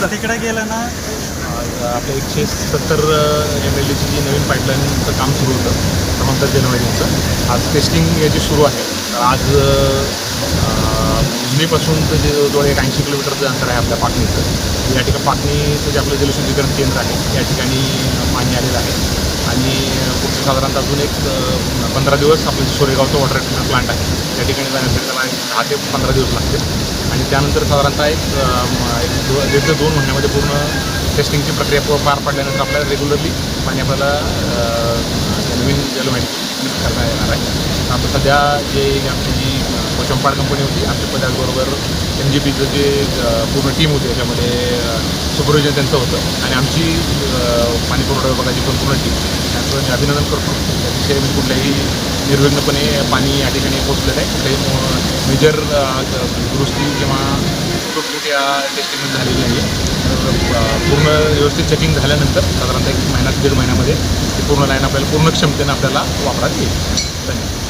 झालं तिकडे गेलं ना? आपल्या एकशे सत्तर एम एल डीची जी नवीन पाईपलाईनचं काम सुरू होतं समांतर जनवाडीचं आज टेस्टिंग याची सुरू आहे. आज अं, तर जे जवळ एक ऐंशी किलोमीटरचं अंतर आहे आपल्या पाटणीचं. या ठिकाणी पाटणीचं जे आपलं जलशुद्धीकरण केंद्र आहे या ठिकाणी पाणी आलेलं आहे. आणि पुढचे साधारणतः अजून एक पंधरा दिवस आपलं सोरेगावचं वॉटर ट्रीटमेंट प्लांट आहे त्या ठिकाणी जाण्यासाठी त्याला दहा ते पंधरा दिवस लागतील. आणि त्यानंतर साधारणतः एक एक दीड ते दोन महिन्यामध्ये पूर्ण टेस्टिंगची प्रक्रिया पार पाडल्यानंतर आपल्याला रेग्युलरली पाणी आपल्याला नवीन जलवाहिनी करता येणार आहे. आता सध्या जे आमची जी कोचंपाड कंपनी होती आमच्या त्याचबरोबर एम जी पीचं जे पूर्ण टीम होती याच्यामध्ये सुपरविजन त्यांचं होतं. आणि आमची पाणी पुरवठा विभागाची पण पूर्ण टीम त्याचं मी अभिनंदन करतो. अतिशय मी कुठल्याही निर्विघ्नपणे पाणी या ठिकाणी पोचलेलं आहे. कुठल्याही मेजर दुरुस्ती किंवा त्रुटी या टेस्टिंग झालेली नाही आहे तर पूर्ण व्यवस्थित चेकिंग झाल्यानंतर साधारणतः एक महिना दीड महिन्यामध्ये ती पूर्ण लाईन आपल्याला पूर्ण क्षमतेने आपल्याला वापरात येईल. धन्यवाद.